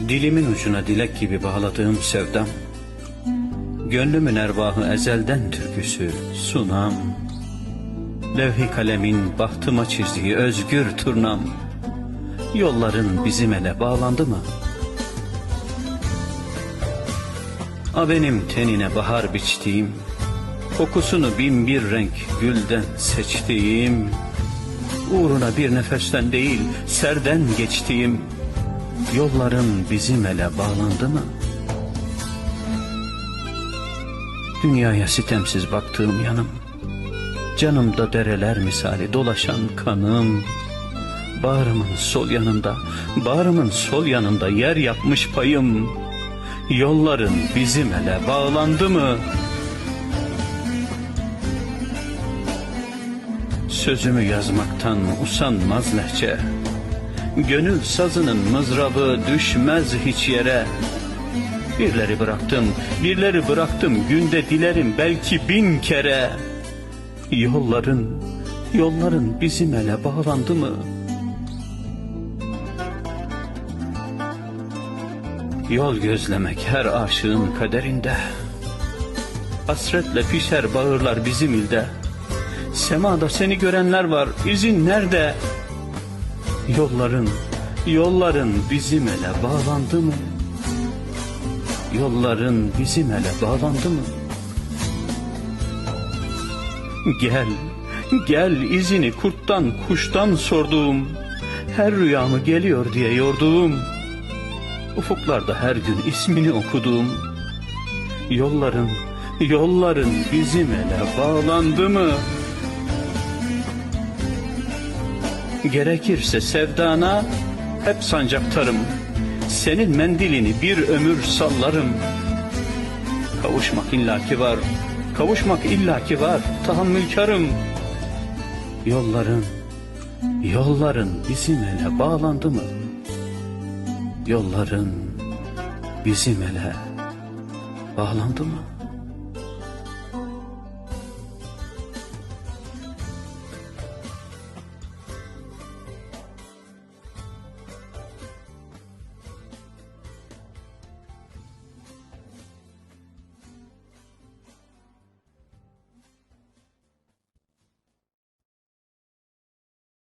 Dilimin ucuna dilek gibi bağladığım sevdam Gönlümün ervahı ezelden türküsü sunam Levh-i kalemin bahtıma çizdiği özgür turnam Yolların bizim ele bağlandı mı? A benim tenine bahar biçtiğim Kokusunu bin bir renk gülden seçtiğim Uğruna bir nefesten değil serden geçtiğim Yolların bizim ele bağlandı mı? Dünyaya sitemsiz baktığım yanım Canımda dereler misali dolaşan kanım Bağrımın sol yanında, bağrımın sol yanında yer yapmış payım Yolların bizim ele bağlandı mı? Sözümü yazmaktan usanmaz lehçe Gönül sazının mızrabı düşmez hiç yere Birleri bıraktım, birleri bıraktım Günde dilerim belki bin kere Yolların, yolların bizim ele bağlandı mı? Yol gözlemek her aşığın kaderinde Hasretle pişer bağırlar bizim ilde Semada seni görenler var izin nerede? Yolların, yolların bizim ele bağlandı mı? Yolların bizim ele bağlandı mı? Gel, gel izini kurttan kuştan sorduğum, her rüyamı geliyor diye yorduğum, ufuklarda her gün ismini okuduğum, yolların, yolların bizim ele bağlandı mı? Gerekirse sevdana hep sancaktarım. Senin mendilini bir ömür sallarım. Kavuşmak illaki var, kavuşmak illaki var, tahammülkarım. Yolların, yolların bizim ele bağlandı mı? Yolların bizim ele bağlandı mı?